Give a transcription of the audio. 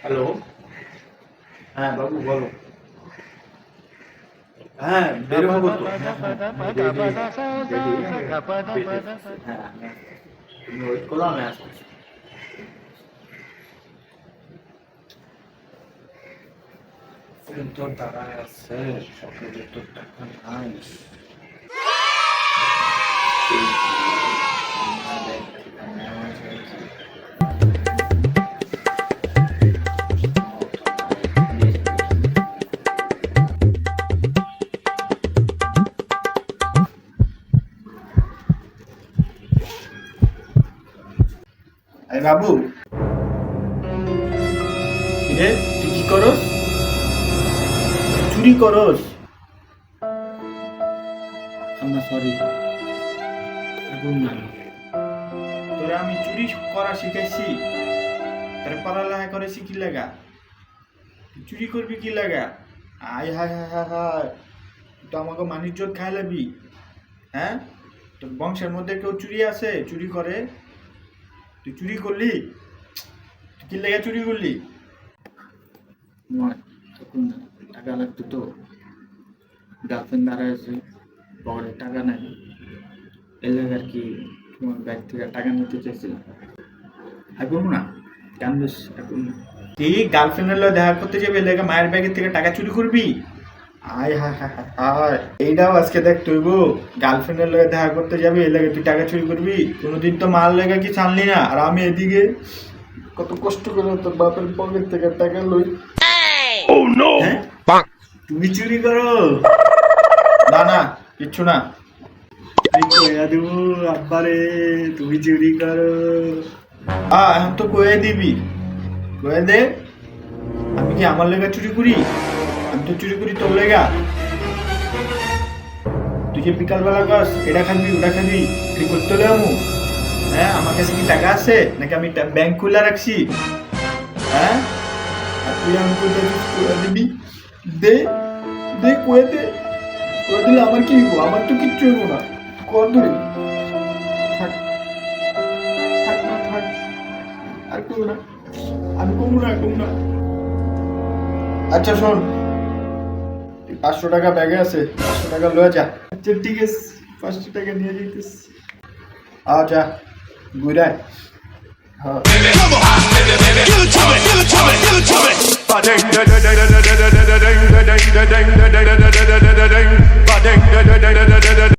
Hello হ্যাঁ বাবু বলো। হ্যাঁ বের হব তো। হ্যাঁ, হ্যাঁ। হ্যাঁ তোর দাঁড়ায় আছে সকালে তোর টাকা আরে বাবু। রে তুই কি করস? চুরি করস? আম্মা সরি আগুন না তোরা আমি চুরি করা শিখাইছি। তার পড়ালেখা করেছি কি লাগা? চুরি করবি কি লাগা? আয়, হায় হায় হায় হায়। তো আমাকে মানিজ্জত খাই লাবি হ্যাঁ? তোর বংশের মধ্যে কেউ চুরি আছে, চুরি করে? তুই চুরি করলি? তুই কি লেগে চুরি করলি? তখন টাকা লাগতো তো। গার্লফ্রেন্ড দাঁড়ায় আছে পকেটে টাকা নাই এই লেগে আর কি তোমার ব্যাগ থেকে টাকা নিতে চাইছিলাম এখন না কেন বেশ এখন তুই গার্লফ্রেন্ডের দেখা করতে যাবে এই লেগে মায়ের ব্যাগের থেকে টাকা চুরি করবি? আয় হায় হায় এইটাও আজকে দেখ তুই গো গার্লফ্রেন্ডের লগে দেখা করতে যাবি এই লাগে তুই টাকা চুরি করবি। কোনোদিন তো মাল লেগে কি ছানলি না। আর আমি এদিকে কত কষ্ট করে তোর বাপের পকেট থেকে টাকা লই। হ্যাঁ? তুমি চুরি করো। না না কিচ্ছু না। কইয়া দেব আব্বারে তুমি চুরি করো। আ এখন তো কয়ে দিবি। কয়ে দে আমি কি আমার লেগা চুরি করি? আমি তো চুরি করি তোর লেগা। তুই যে বিকালবেলা গাছ এটা খাবি, ওটা খাবি, এটি করতে হলে আমু। হ্যাঁ আমার কাছে কি টাকা আছে? নাকি আমি ব্যাংক খুলে রাখছি? হ্যাঁ? আর তুই আমি করে দিবি? দে দে কয়ে দে? করে দিলে আমার কি হইব? আমার তো কিচ্ছু হইব না। কর ধরে থাক। থাক থাক। আর করব না। আমি করব না করব না। আচ্ছা শোন। পাঁচশো টাকা ব্যাগে আছে, পাঁচশো টাকা লয়ে যা। আচ্ছা ঠিক আছে, পাঁচশো টাকা নিয়ে যেতেছি আ, যা, ঘুরায়। হ্যাঁ।